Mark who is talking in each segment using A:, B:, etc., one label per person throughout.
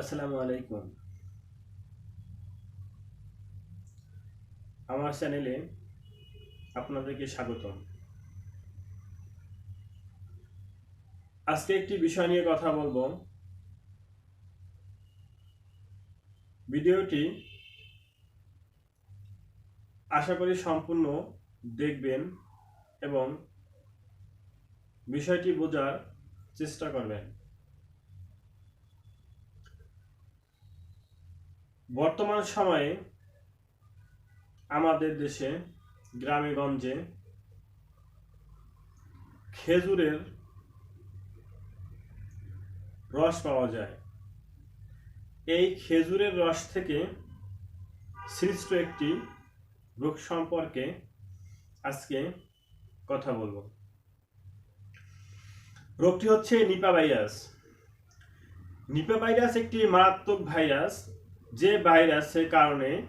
A: আসসালামু আলাইকুম। আমার চ্যানেলে আপনাদেরকে স্বাগতম। আজকে একটি বিষয় নিয়ে কথা বলব। ভিডিওটি আশা করি সম্পূর্ণ দেখবেন এবং বিষয়টি বোঝার চেষ্টা করবেন। বর্তমান সময়ে আমাদের দেশে গ্রামে গঞ্জে খেজুরের রস পাওয়া যায়। এই খেজুরের রস থেকে সৃষ্ট একটি রোগ সম্পর্কে আজকে কথা বলব। রোগটি হচ্ছে নিপা ভাইরাস নিপা ভাইরাস একটি মারাত্মক ভাইরাস যে ভাইরাসের কারণে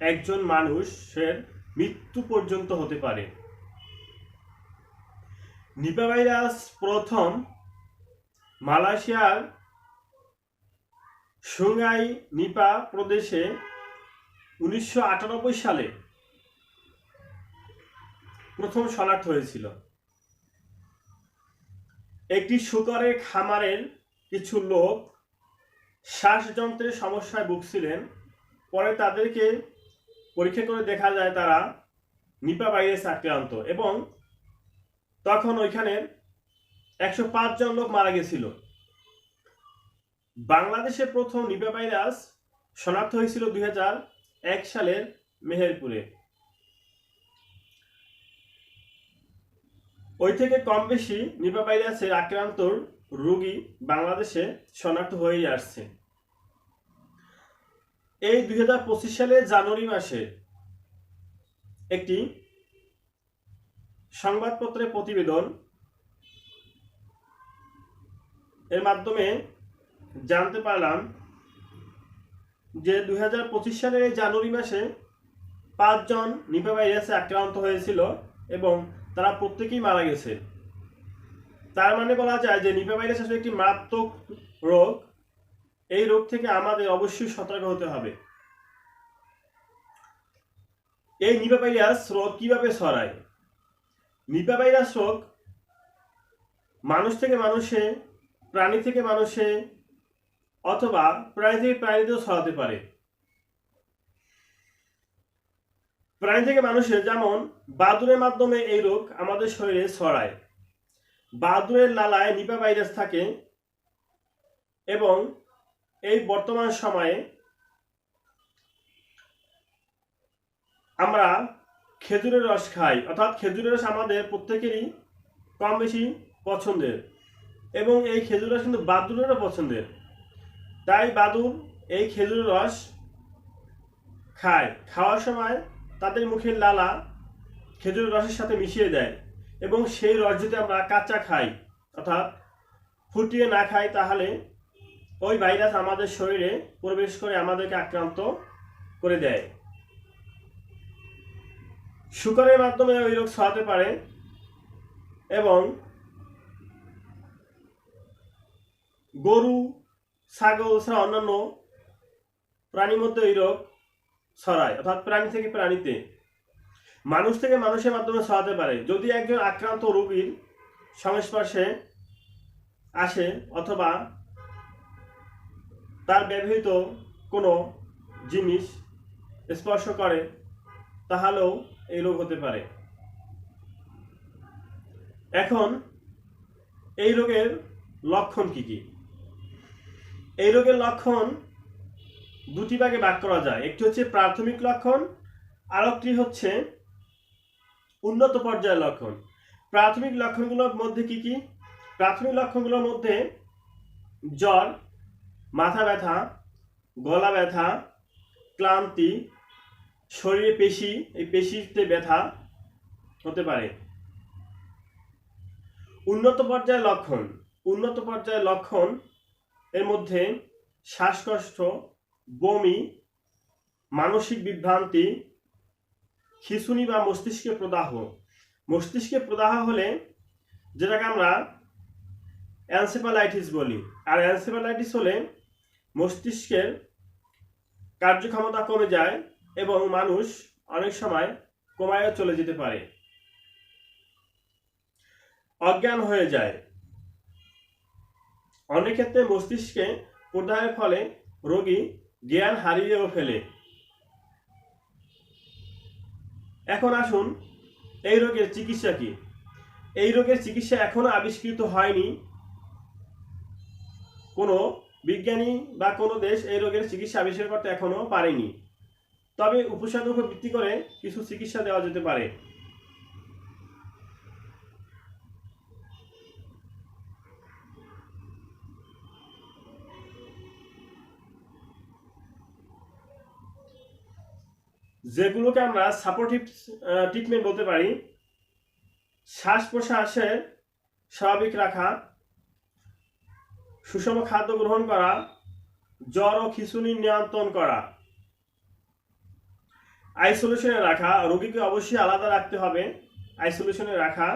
A: একজন মানুষের মৃত্যু পর্যন্ত হতে পারে। নিপা ভাইরাস প্রথম মালয়েশিয়ার সুঙ্গাই নিপা প্রদেশে উনিশশো আটানব্বই সালে প্রথম শনাক্ত হয়েছিল। একটি শুকরের খামারের কিছু লোক শ্বাসযন্ত্রের সমস্যায় ভুগছিলেন। পরে তাদেরকে পরীক্ষা করে দেখা যায় তারা নিপা ভাইরাস আক্রান্ত এবং তখন ওইখানে একশো পাঁচ জন লোক মারা গেছিল। বাংলাদেশে প্রথম নিপা ভাইরাস শনাক্ত হয়েছিল দুই এক সালের মেহেরপুরে। ওই থেকে কম বেশি নিপা ভাইরাসের আক্রান্ত রোগী বাংলাদেশে শনাক্ত হয়েই আসছে। এই দুই হাজার পঁচিশ সালের জানুয়ারি মাসে একটি সংবাদপত্রে প্রতিবেদন এর মাধ্যমে জানতে পারলাম যে দুই হাজার পঁচিশ সালের জানুয়ারি মাসে পাঁচজন নিপা ভাইরাসে আক্রান্ত হয়েছিল এবং তারা প্রত্যেকেই মারা গেছে। তার মানে বলা যায় যে নিপা ভাইরাস আসলে একটি মারাত্মক রোগ। এই রোগ থেকে আমাদের অবশ্যই সতর্ক হতে হবে। এই নিপা ভাইরাস রোগ কীভাবে ছড়ায়? নিপা ভাইরাস রোগ মানুষ থেকে মানুষে, প্রাণী থেকে মানুষে, অথবা প্রাণী থেকে প্রাণীতেও ছড়াতে পারে। প্রাণী থেকে মানুষের যেমন বাদুরের মাধ্যমে এই রোগ আমাদের শরীরে ছড়ায়। বাদুরের লালায় নিপা ভাইরাস থাকে এবং এই বর্তমান সময়ে আমরা খেজুরের রস খাই। অর্থাৎ খেজুরের রস আমাদের প্রত্যেকেরই কম বেশি পছন্দের এবং এই খেজুর রস কিন্তু বাদুরেরও পছন্দের। তাই বাদুর এই খেজুরের রস খায়। খাওয়ার সময় তাদের মুখের লালা খেজুরের রসের সাথে মিশিয়ে দেয়। এবং সেই রস যদি আমরা কাঁচা খাই, অর্থাৎ ফুটিয়ে না খাই, তাহলে ওই ভাইরাস আমাদের শরীরে প্রবেশ করে আমাদেরকে আক্রান্ত করে দেয়। শুকরের মাধ্যমে ওই রোগ ছড়াতে পারে এবং গরু, ছাগল ছাড়া অন্যান্য প্রাণীর মধ্যে এই রোগ ছড়ায়, অর্থাৎ প্রাণী থেকে প্রাণীতে। মানুষ থেকে মানুষের মাধ্যমে ছড়াতে পারে। যদি একজন আক্রান্ত রোগীর সংস্পর্শে আসে অথবা তার ব্যবহৃত কোনো জিনিস স্পর্শ করে, তাহলেও এই রোগ হতে পারে। এখন এই রোগের লক্ষণ কি কি? এই রোগের লক্ষণ দুটি ভাগে ভাগ করা যায়। একটি হচ্ছে প্রাথমিক লক্ষণ আর একটি হচ্ছে উন্নত পর্যায়ের লক্ষণ। প্রাথমিক লক্ষণগুলোর মধ্যে কি কি? প্রাথমিক লক্ষণগুলোর মধ্যে জ্বর, মাথা ব্যথা, গলা ব্যথা, ক্লান্তি, শরীরে পেশি, এই পেশিতে ব্যথা হতে পারে। উন্নত পর্যায়ের লক্ষণ। উন্নত পর্যায়ের লক্ষণ এর মধ্যে শ্বাসকষ্ট, বমি, মানসিক বিভ্রান্তি খিঁচুনি বা মস্তিষ্কে প্রদাহ। মস্তিষ্কে প্রদাহ হলে যেটাকে আমরা অ্যানসেফালাইটিস বলি। আর অ্যানসেফালাইটিস হলে মস্তিষ্কের কার্যক্ষমতা কমে যায় এবং মানুষ অনেক সময় কমায়ও চলে যেতে পারে। অজ্ঞান হয়ে যায়। অনেক ক্ষেত্রে মস্তিষ্কে প্রদাহের ফলে রোগী জ্ঞান হারিয়েও ফেলে। এখন আসুন, এই রোগের চিকিৎসা কি? এই রোগের চিকিৎসা এখনও আবিষ্কৃত হয়নি। কোনো বিজ্ঞানী বা কোনো দেশ এই রোগের চিকিৎসা আবিষ্কার করতে এখনও পারেনি। তবে উপসর্গের উপর ভিত্তি করে কিছু চিকিৎসা দেওয়া যেতে পারে। যেগুলোকে আমরা সাপোর্টিভ ট্রিটমেন্ট বলতে পারি। শ্বাস প্রশ্বাসের স্বাভাবিক রাখা, সুষম খাদ্য গ্রহণ করা, জ্বর ও খিঁচুনি নিয়ন্ত্রণ করা। আইসোলেশনে রাখা, রোগীকে অবশ্যই আলাদা রাখতে হবে। আইসোলেশনে রাখা